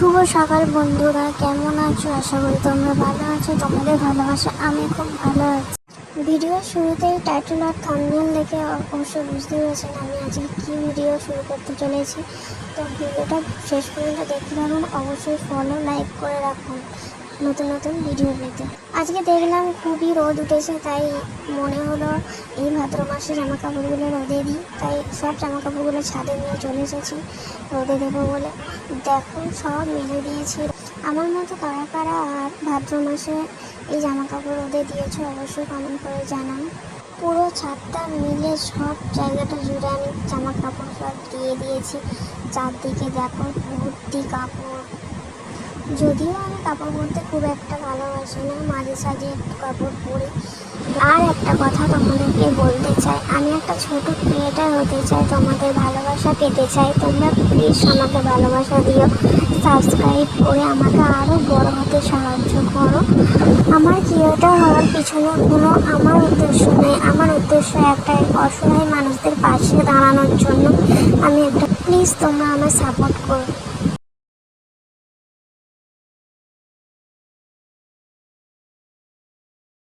শুভ সকাল বন্ধুরা, কেমন আছো? আশা করি তোমরা ভালো আছো, তোমাদের ভালোবাসা, আমি খুব ভালো আছি। ভিডিওর শুরুতেই টাইটেল আর থাম্বনেল দেখে অবশ্য বুঝতে পেরেছেন আমি আজকে কী ভিডিও শুরু করতে চলেছি। তো ভিডিওটা শেষ পর্যন্ত দেখতে পাবেন অবশ্যই ফলো লাইক করে রাখুন নতুন নতুন ভিডিও পেতে। আজকে দেখলাম খুবই রোদ উঠেছে, তাই মনে হলো এই ভাদ্র মাসে জামা কাপড়গুলো রোদে দিই, তাই সব জামা কাপড়গুলো ছাদে নিয়ে চলে এসেছি। রোদে দেবো বলে। দেখো, সব মেলে দিয়েছি। আমার মতো কারা কারা আর ভাদ্র মাসে এই জামা কাপড় রোদে দিয়েছ অবশ্যই কমেন্ট করে জানান। পুরো ছাদটা মিলে সব জায়গাটা জুড়ে আমি জামা কাপড় সব দিয়ে দিয়েছি। চারদিকে দেখো, ভর্তি কাপড়। যদিও আমি কাপড় পরতে খুব একটা ভালোবাসি না, মাঝে সাঝে একটু কাপড় পরি। আর একটা কথা তোমাদেরকে আমি একটা ছোট ক্রিয়েটার হতে চাই, তোমাদের ভালোবাসা পেতে চাই, তোমরা প্লিজ আমাকে ভালোবাসা দিও সাবস্ক্রাইব করে আমাকে আরও বড় হতে সাহায্য করো। আমার ক্রিয়েটার হওয়ার পিছনে কোনো, আমার উদ্দেশ্য নেই। আমার উদ্দেশ্য একটাই, অসহায় মানুষদের পাশে দাঁড়ানোর জন্য আমি একটা প্লিজ তোমরা আমার সাপোর্ট করো।